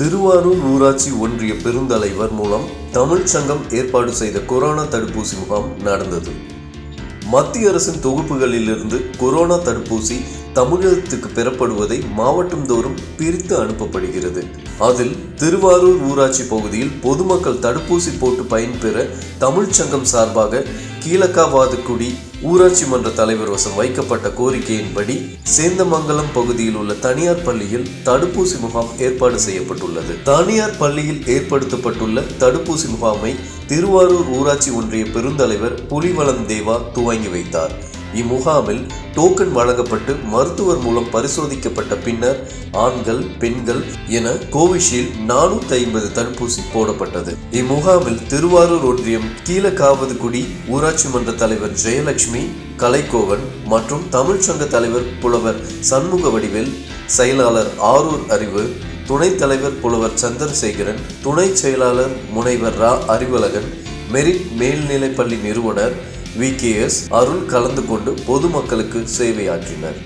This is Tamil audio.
திருவாரூர் ஊராட்சி ஒன்றிய பெருந்தலைவர் மூலம் தமிழ்ச் சங்கம் ஏற்பாடு செய்த கொரோனா தடுப்பூசி முகாம் நடந்தது. மத்திய அரசின் தொகுப்புகளிலிருந்து கொரோனா தடுப்பூசி தமிழகத்துக்கு பெறப்படுவதை மாவட்டம் தோறும் பிரித்து அனுப்பப்படுகிறது. அதில் திருவாரூர் ஊராட்சி பகுதியில் பொதுமக்கள் தடுப்பூசி போட்டு பயன்பெற தமிழ்ச் சங்கம் சார்பாக கீழக்காவாதுக்குடி ஊராட்சி மன்ற தலைவர் வசம் வைக்கப்பட்ட கோரிக்கையின்படி சேந்தமங்கலம் பகுதியில் உள்ள தனியார் பள்ளியில் தடுப்பூசி முகாம் ஏற்பாடு செய்யப்பட்டுள்ளது. தனியார் பள்ளியில் ஏற்படுத்தப்பட்டுள்ள தடுப்பூசி முகாமை திருவாரூர் ஊராட்சி ஒன்றிய பெருந்தலைவர் புலிவளம் தேவா துவங்கி வைத்தார். இம்முகாமில் டோக்கன் வழங்கப்பட்டு மருத்துவர் மூலம் பரிசோதிக்கப்பட்ட பின்னர் ஆண்கள் பெண்கள் என கோவிஷீல்டு நானூத்தி ஐம்பது தடுப்பூசி போடப்பட்டது. இம்முகாமில் திருவாரூர் ஒன்றியம் கீழக்காவதுகுடி ஊராட்சி மன்ற தலைவர் ஜெயலட்சுமி கலைக்கோவன் மற்றும் தமிழ்ச்சங்க தலைவர் புலவர் சண்முக வடிவேல் செயலாளர் ஆரூர் அறிவு துணைத் தலைவர் புலவர் சந்திரசேகரன் துணை செயலாளர் முனைவர் ரா அறிவழகன் மெரிட் மேல்நிலைப்பள்ளி நிறுவனர் விகேஎஸ் அருள் கலந்து கொண்டு பொதுமக்களுக்கு சேவையாற்றினர்.